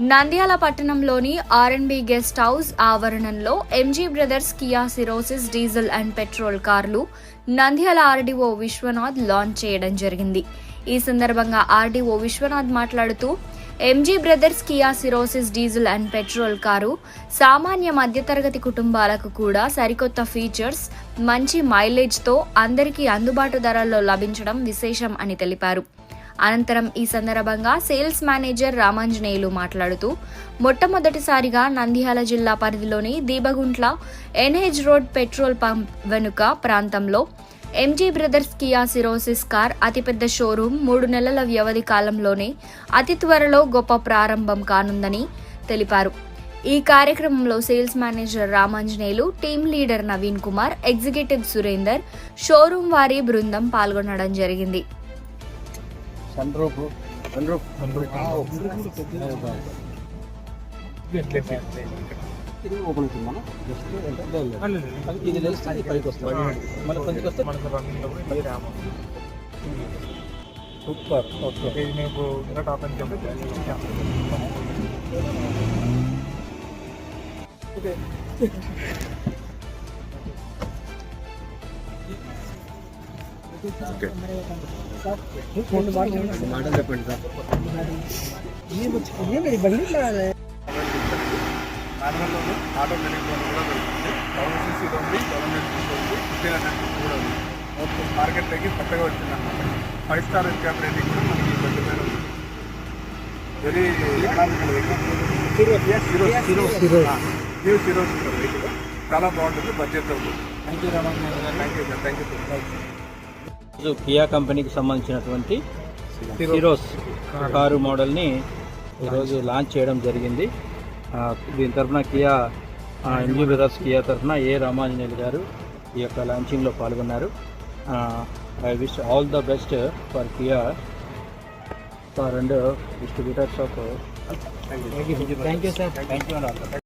నంద్యాల పట్టణంలోని R&B guest house ఆవరణంలో MG brothers Kia Syros diesel and petrol కార్లు Nandyal RDO Vishwanath launch చేయడం జరిగింది. ఈ సందర్భంగా ఆర్డీఓ విశ్వనాథ్ మాట్లాడుతూ MG brothers Kia Syros diesel and petrol car సామాన్య మధ్యతరగతి కుటుంబాలకు కూడా సరికొత్త ఫీచర్స్ మంచి మైలేజ్తో అందరికీ అందుబాటు ధరల్లో లభించడం విశేషం అని తెలిపారు. అనంతరం ఈ సందర్భంగా సేల్స్ మేనేజర్ రామాంజనేయులు మాట్లాడుతూ మొట్టమొదటిసారిగా నంద్యాల జిల్లా పరిధిలోని Deebaguntla NH road petrol pump వెనుక ప్రాంతంలో MG brothers Kia Syros car అతిపెద్ద షోరూం మూడు నెలల వ్యవధి కాలంలోనే అతి త్వరలో గొప్ప ప్రారంభం కానుందని తెలిపారు. ఈ కార్యక్రమంలో sales manager Ramanjaneyulu team leader Naveen Kumar executive Surender showroom వారి బృందం పాల్గొనడం జరిగింది. సన్ రూఫ్ సన్ రూఫ్ ఇది ఓపెన్ అవుతుంది మనం జస్ట్ అది ఇది లేస్తే అది పైకి వస్తుంది. వస్తే సూపర్. ఓకే. ఇది మీకు ఇంకా టాప్ అని చెప్పి మాటలు చెప్పండి సార్. మాన్యువల్లోనే ఆటో మెడిక్లోనే కూడా దొరుకుతుంది థౌసండ్ సీసీలో ఉంది గవర్నమెంట్ ఉంది ఫిఫ్టీన్ హండ్రెడ్ కూడా ఉంది మార్కెట్లోకి కొత్తగా వచ్చింది అనమాట ఫైవ్ స్టార్ ఎన్క్యాప్ రేటింగ్ కూడా మనకి ఉంది వెరీ జీరో చాలా బాగుంటుంది budget thank you Ramana thank you sir thank you ఈరోజు కియా కంపెనీకి సంబంధించినటువంటి హీరోస్ కారు మోడల్ని ఈరోజు లాంచ్ చేయడం జరిగింది. ఆ, దీని తరఫున కియా ఎంజీ బ్రదర్స్ కియా తరఫున ఏ రామాంజనేయులు గారు ఈ యొక్క లాంచింగ్లో పాల్గొన్నారు. I wish all the best for Kia for and distributors of thank you sir thank you